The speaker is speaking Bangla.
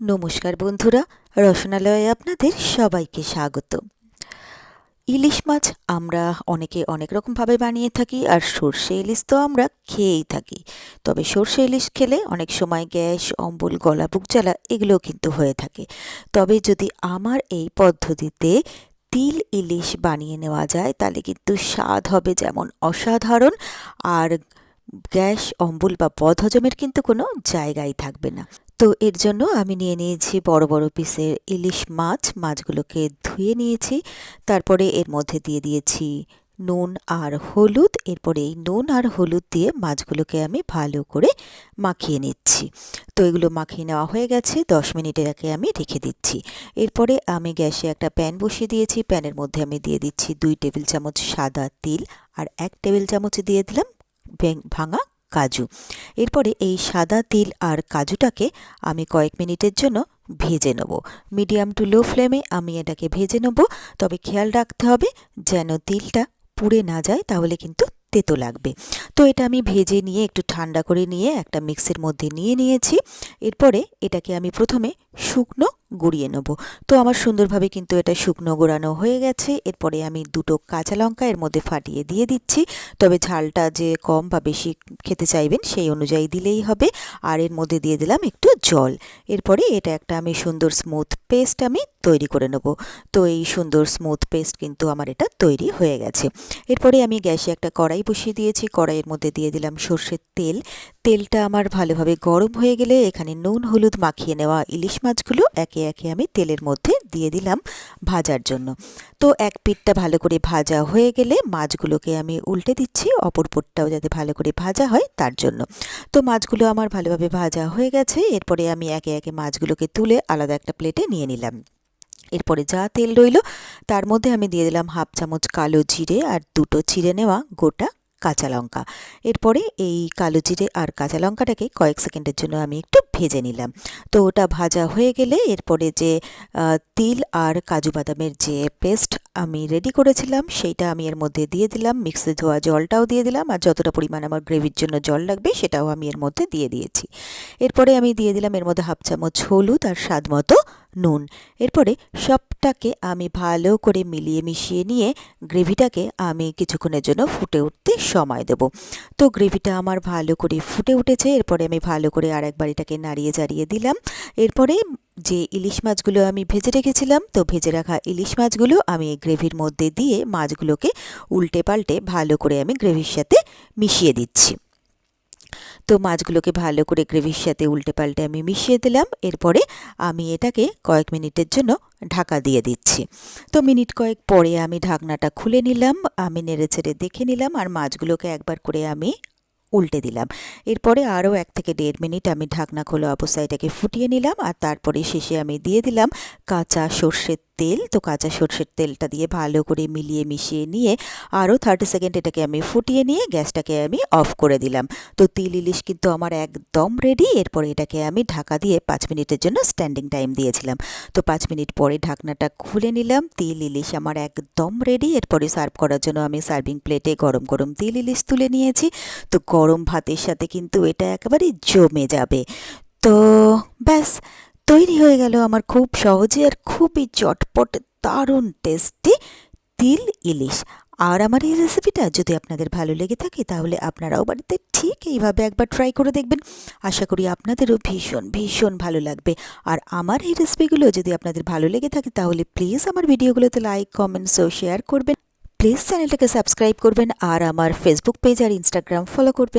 নমস্কার বন্ধুরা, রসনালয়ে আপনাদের সবাইকে স্বাগত। ইলিশ মাছ আমরা অনেকে অনেক রকমভাবে বানিয়ে থাকি আর সর্ষে ইলিশ তো আমরা খেয়েই থাকি। তবে সর্ষে ইলিশ খেলে অনেক সময় গ্যাস, অম্বল, গলা, বুক জ্বালা এগুলোও কিন্তু হয়ে থাকে। তবে যদি আমার এই পদ্ধতিতে তিল ইলিশ বানিয়ে নেওয়া যায়, তাহলে কিন্তু স্বাদ হবে যেমন অসাধারণ আর গ্যাস, অম্বল বা বদহজমের কিন্তু কোনো জায়গাই থাকবে না। তো এর জন্য আমি নিয়ে নিয়েছি বড় বড় পিসের ইলিশ মাছ। মাছগুলোকে ধুয়ে নিয়েছি। তারপরে এর মধ্যে দিয়ে দিয়েছি নুন আর হলুদ। এরপরে এই নুন আর হলুদ দিয়ে মাছগুলোকে আমি ভালো করে মাখিয়ে নিচ্ছি। তো এগুলো মাখিয়ে নেওয়া হয়ে গেছে। দশ মিনিটের আগে আমি রেখে দিচ্ছি। এরপরে আমি গ্যাসে একটা প্যান বসিয়ে দিয়েছি। প্যানের মধ্যে আমি দিয়ে দিচ্ছি দুই টেবিল চামচ সাদা তিল আর এক টেবিল চামচ দিয়ে দিলাম ভাঙা কাজু। এরপরে এই সাদা তিল আর কাজুটাকে আমি কয়েক মিনিটের জন্য ভেজে নেব। মিডিয়াম টু লো ফ্লেমে আমি এটাকে ভেজে নেব। তবে খেয়াল রাখতে হবে যেন তিলটা পুড়ে না যায়, তাহলে কিন্তু তেতো লাগবে। তো এটা আমি ভেজে নিয়ে একটু ঠান্ডা করে নিয়ে একটা মিক্সের মধ্যে নিয়ে নিয়েছি। এরপরে এটাকে আমি প্রথমে শুকনো গুঁড়িয়ে নেব। তো আমার সুন্দরভাবে কিন্তু এটা শুকনো গোড়ানো হয়ে গেছে। এরপরে আমি দুটো কাঁচা লঙ্কা এর মধ্যে ফাটিয়ে দিয়ে দিচ্ছি। তবে ঝালটা যে কম বা বেশি খেতে চাইবেন সেই অনুযায়ী দিলেই হবে। আর এর মধ্যে দিয়ে দিলাম একটু জল। এরপরে এটা একটা আমি সুন্দর স্মুথ পেস্ট আমি তৈরি করে নেব। তো এই সুন্দর স্মুথ পেস্ট কিন্তু আমার এটা তৈরি হয়ে গেছে। এরপরে আমি গ্যাসে একটা কড়াই বসিয়ে দিয়েছি। কড়াইয়ের মধ্যে দিয়ে দিলাম সর্ষের তেল। তেলটা আমার ভালোভাবে গরম হয়ে গেলে এখানে নুন, হলুদ মাখিয়ে নেওয়া ইলিশ মাছগুলো একে একে আমি তেলের মধ্যে দিয়ে দিলাম ভাজার জন্য। তো এক পিঠটা ভালো করে ভাজা হয়ে গেলে মাছগুলোকে আমি উল্টে দিচ্ছি, অপর পিঠটাও যাতে ভালো করে ভাজা হয় তার জন্য। তো মাছগুলো আমার ভালোভাবে ভাজা হয়ে গেছে, এরপরে আমি একে একে মাছগুলোকে তুলে আলাদা একটা প্লেটে নিয়ে নিলাম। এরপরে যা তেল রইল, তার মধ্যে আমি দিয়ে দিলাম হাফ চামচ কালো জিরে আর দুটো চিড়ে নেওয়া গোটা কাঁচা লঙ্কা। এরপরে এই কালো জিরে আর কাঁচা লঙ্কাটাকে কয়েক সেকেন্ডের জন্য আমি একটু ভেজে নিলাম। তো ওটা ভাজা হয়ে গেলে এরপরে যে তিল আর কাজু বাদামের যে পেস্ট আমি রেডি করেছিলাম, সেইটা আমি এর মধ্যে দিয়ে দিলাম। মিক্সে ধোয়া জলটাও দিয়ে দিলাম আর যতটা পরিমাণ আমার গ্রেভির জন্য জল লাগবে সেটাও আমি এর মধ্যে দিয়ে দিয়েছি। এরপরে আমি দিয়ে দিলাম এর মধ্যে হাফ চামচ হলুদ আর স্বাদ মতো নুন। এরপরে সবটাকে আমি ভালো করে মিলিয়ে মিশিয়ে নিয়ে গ্রেভিটাকে আমি কিছুক্ষণের জন্য ফুটে উঠতে সময় দেব। তো গ্রেভিটা আমার ভালো করে ফুটে উঠেছে, এরপরে আমি ভালো করে আর একবার এটাকে নাড়িয়ে জারিয়ে দিলাম। এরপরে যে ইলিশ মাছগুলো আমি ভেজে রেখেছিলাম, তো ভেজে রাখা ইলিশ মাছগুলো আমি গ্রেভির মধ্যে দিয়ে মাছগুলোকে উল্টে পাল্টে ভালো করে আমি গ্রেভির সাথে মিশিয়ে দিচ্ছি। তো মাছগুলোকে ভালো করে গ্রেভির সাথে উল্টে পাল্টে আমি মিশিয়ে দিলাম। এরপরে আমি এটাকে কয়েক মিনিটের জন্য ঢাকা দিয়ে দিচ্ছি। তো মিনিট কয়েক পরে আমি ঢাকনাটা খুলে নিলাম, আমি নেড়ে ছেড়ে দেখে নিলাম আর মাছগুলোকে একবার করে আমি উল্টে দিলাম। এরপরে আরও এক থেকে দেড় মিনিট আমি ঢাকনা খোলা অবস্থায় এটাকে ফুটিয়ে নিলাম আর তারপরে শেষে আমি দিয়ে দিলাম কাঁচা সর্ষের তেল, তো কাঁচা সর্ষের তেলটা দিয়ে ভালো করে মিলিয়ে মিশিয়ে নিয়ে আরও থার্টি সেকেন্ড এটাকে আমি ফুটিয়ে নিয়ে গ্যাসটাকে আমি অফ করে দিলাম। তো তিল ইলিশ কিন্তু আমার একদম রেডি এরপরে এটাকে আমি ঢাকা দিয়ে পাঁচ মিনিটের জন্য স্ট্যান্ডিং টাইম দিয়েছিলাম। তো পাঁচ মিনিট পরে ঢাকনাটা খুলে নিলাম, তিল ইলিশ আমার একদম রেডি এরপরে সার্ভ করার জন্য আমি সার্ভিং প্লেটে গরম গরম তিল ইলিশ তুলে নিয়েছি। তো গরম ভাতের সাথে কিন্তু এটা একেবারে জমে যাবে। তো ব্যাস তৈরি হয়ে গেল আমার খুব সহজে আর খুবই চটপট, দারুণ টেস্টি তিল ইলিশ। আর আমার এই রেসিপিটা যদি আপনাদের ভালো লেগে থাকে, তাহলে আপনারাও বাড়িতে ঠিক এইভাবে একবার ট্রাই করে দেখবেন। আশা করি আপনাদেরও ভীষণ ভীষণ ভালো লাগবে। আর আমার এই রেসিপিগুলো যদি আপনাদের ভালো লেগে থাকে, তাহলে প্লিজ আমার ভিডিওগুলোতে লাইক কমেন্টস ও শেয়ার করবেন। প্লিজ চ্যানেলটাকে সাবস্ক্রাইব করবেন আর আমার ফেসবুক পেজ আর ইনস্টাগ্রাম ফলো করবেন।